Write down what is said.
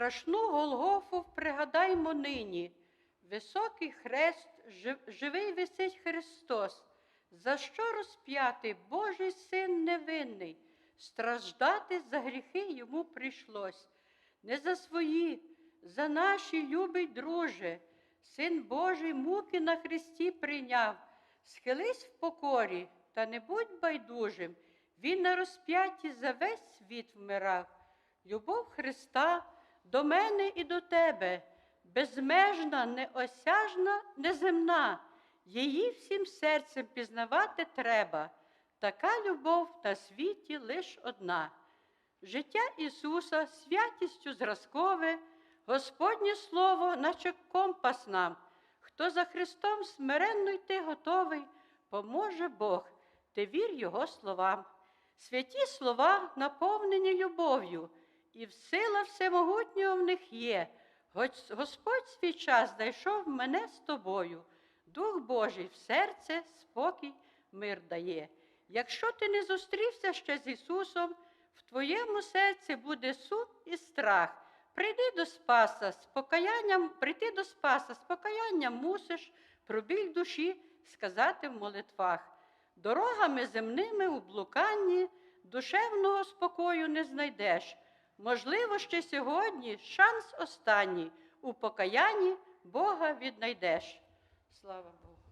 страшну Голгофу пригадаймо нині. Високий хрест, живий висить Христос. За що розп'ятий Божий син невинний? Страждати за гріхи йому прийшлось. Не за свої, за наші любий друже. Син Божий муки на хресті прийняв. Схились в покорі, та не будь байдужим. Він на розп'ятті за весь світ вмирав. Любов Христа до мене і до тебе, безмежна, неосяжна, неземна. Її всім серцем пізнавати треба. Така любов на світі лиш одна. Життя Ісуса святістю зразкове, Господнє Слово, наче компас нам. Хто за Христом смиренно йти готовий, поможе Бог, ти вір Його словам. Святі слова наповнені любов'ю, і в сила всемогутнього в них є. Господь свій час знайшов мене з тобою. Дух Божий в серце спокій, мир дає. Якщо ти не зустрівся ще з Ісусом, в твоєму серці буде сум і страх. Прийди до Спаса з покаянням, прийти до Спаса з покаянням мусиш про біль душі сказати в молитвах. Дорогами земними у блуканні душевного спокою не знайдеш. Можливо, ще сьогодні шанс останній у покаянні Бога віднайдеш. Слава Богу.